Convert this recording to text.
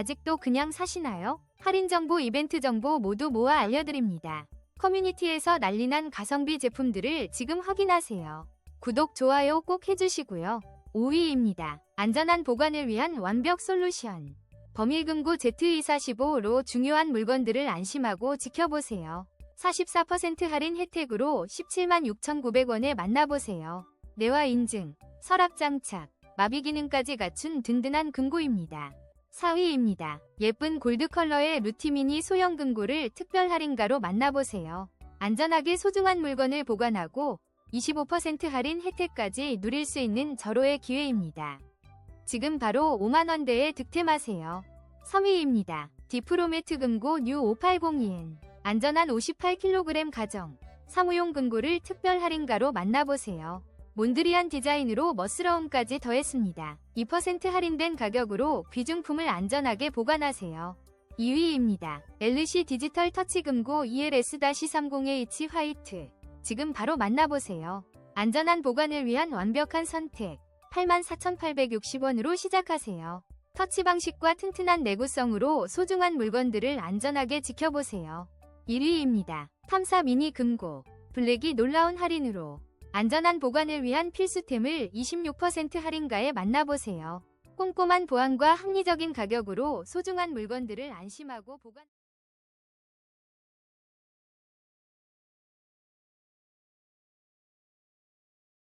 아직도 그냥 사시나요? 할인 정보, 이벤트 정보 모두 모아 알려드립니다. 커뮤니티에서 난리난 가성비 제품들을 지금 확인하세요. 구독, 좋아요 꼭 해주시고요. 5위입니다. 안전한 보관을 위한 완벽 솔루션. 범일금고 Z245로 중요한 물건들을 안심하고 지켜보세요. 44% 할인 혜택으로 17만 6,900원에 만나보세요. 내화 인증, 서랍 장착, 마비 기능까지 갖춘 든든한 금고입니다. 4위입니다. 예쁜 골드 컬러의 루티미니 소형 금고를 특별 할인가로 만나보세요. 안전하게 소중한 물건을 보관하고 25% 할인 혜택까지 누릴 수 있는 절호의 기회입니다. 지금 바로 5만원대에 득템하세요. 3위입니다. 디프로메트 금고 뉴 5802N 안전한 58kg 가정 사무용 금고를 특별 할인가로 만나보세요. 몬드리안 디자인으로 멋스러움까지 더했습니다. 2% 할인된 가격으로 귀중품을 안전하게 보관하세요. 2위입니다. LC 디지털 터치 금고 ELS-30H 화이트 지금 바로 만나보세요. 안전한 보관을 위한 완벽한 선택 84,860원으로 시작하세요. 터치 방식과 튼튼한 내구성으로 소중한 물건들을 안전하게 지켜보세요. 1위입니다. 탐사 미니 금고 블랙이 놀라운 할인으로 안전한 보관을 위한 필수템을 26% 할인가에 만나보세요. 꼼꼼한 보안과 합리적인 가격으로 소중한 물건들을 안심하고 보관